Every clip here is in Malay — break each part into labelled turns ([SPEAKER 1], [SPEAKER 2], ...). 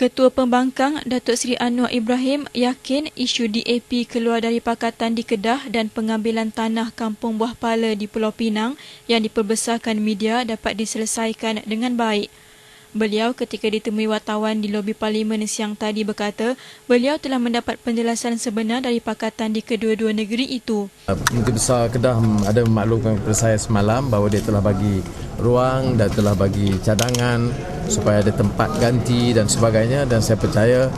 [SPEAKER 1] Ketua Pembangkang Datuk Seri Anwar Ibrahim yakin isu DAP keluar dari Pakatan di Kedah dan pengambilan tanah Kampung Buah Pala di Pulau Pinang yang diperbesarkan media dapat diselesaikan dengan baik. Beliau ketika ditemui wartawan di lobi parlimen siang tadi berkata, beliau telah mendapat penjelasan sebenar dari pakatan di kedua-dua negeri itu.
[SPEAKER 2] Menteri Besar Kedah ada memaklumkan kepada saya semalam bahawa dia telah bagi ruang dan telah bagi cadangan supaya ada tempat ganti dan sebagainya dan saya percaya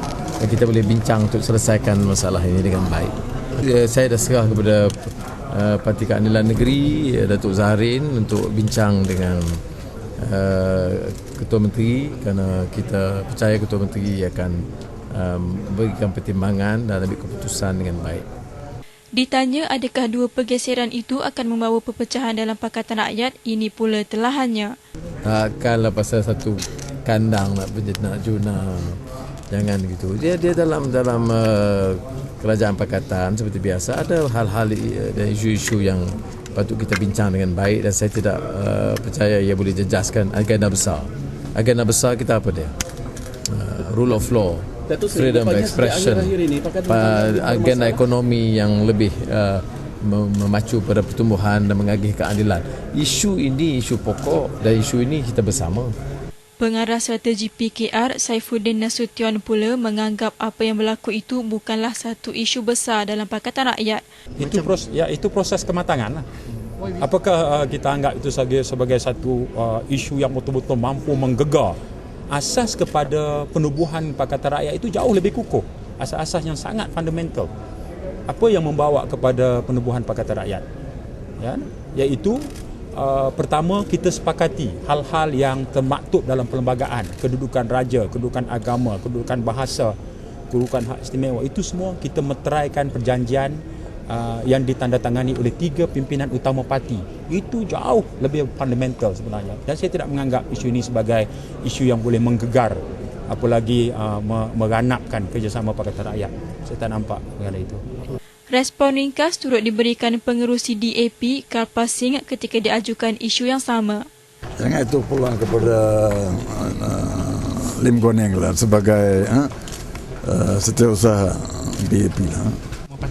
[SPEAKER 2] kita boleh bincang untuk selesaikan masalah ini dengan baik. Saya dah serah kepada uh, Parti Keadilan Negeri Datuk Zahrin untuk bincang dengan Uh, Ketua Menteri kerana kita percaya Ketua Menteri akan um, berikan pertimbangan dan ambil keputusan dengan baik.
[SPEAKER 1] Ditanya adakah dua pergeseran itu akan membawa perpecahan dalam Pakatan Rakyat, ini pula telahannya.
[SPEAKER 2] Takkanlah pasal satu kandang nak nak juna. Jangan gitu. Dia dia dalam dalam uh, kerajaan pakatan seperti biasa ada hal-hal uh, dan isu-isu yang patut kita bincang dengan baik dan saya tidak uh, percaya ia boleh jejaskan agenda besar. Agenda besar kita apa dia? Uh, rule of law, freedom of expression, agenda ekonomi yang lebih uh, memacu pada pertumbuhan dan mengagih keadilan. Isu ini isu pokok dan isu ini kita bersama.
[SPEAKER 1] Pengarah strategi PKR Saifuddin Nasution pula menganggap apa yang berlaku itu bukanlah satu isu besar dalam Pakatan Rakyat.
[SPEAKER 3] Itu proses, ya itu proses kematangan. Lah. Apakah uh, kita anggap itu sebagai sebagai satu uh, isu yang betul-betul mampu menggegar asas kepada penubuhan Pakatan Rakyat itu jauh lebih kukuh. Asas-asas yang sangat fundamental. Apa yang membawa kepada penubuhan Pakatan Rakyat? Ya, iaitu Uh, pertama kita sepakati hal-hal yang termaktub dalam perlembagaan. Kedudukan raja, kedudukan agama, kedudukan bahasa, kedudukan hak istimewa. Itu semua kita meteraikan perjanjian uh, yang ditandatangani oleh tiga pimpinan utama parti. Itu jauh lebih fundamental sebenarnya. Dan saya tidak menganggap isu ini sebagai isu yang boleh menggegar apalagi uh, meranapkan kerjasama Pakatan Rakyat. Saya tak nampak mengenai itu
[SPEAKER 1] Respon ringkas turut diberikan pengerusi DAP Karpasing ketika diajukan isu yang sama.
[SPEAKER 4] Jangan itu pulang kepada uh, Lim Guaneng lah sebagai uh, uh, setiausaha DAP lah.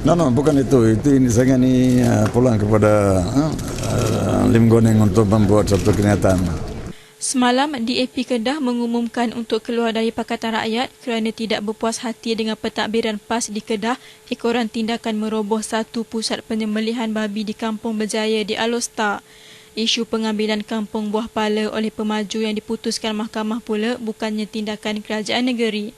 [SPEAKER 4] No, no, bukan itu. Itu ini saya ini uh, pulang kepada uh, uh, Lim Guaneng untuk membuat satu kenyataan.
[SPEAKER 1] Semalam, DAP Kedah mengumumkan untuk keluar dari Pakatan Rakyat kerana tidak berpuas hati dengan pentadbiran PAS di Kedah ekoran tindakan meroboh satu pusat penyembelihan babi di Kampung Berjaya di Alostar. Isu pengambilan kampung buah pala oleh pemaju yang diputuskan mahkamah pula bukannya tindakan kerajaan negeri.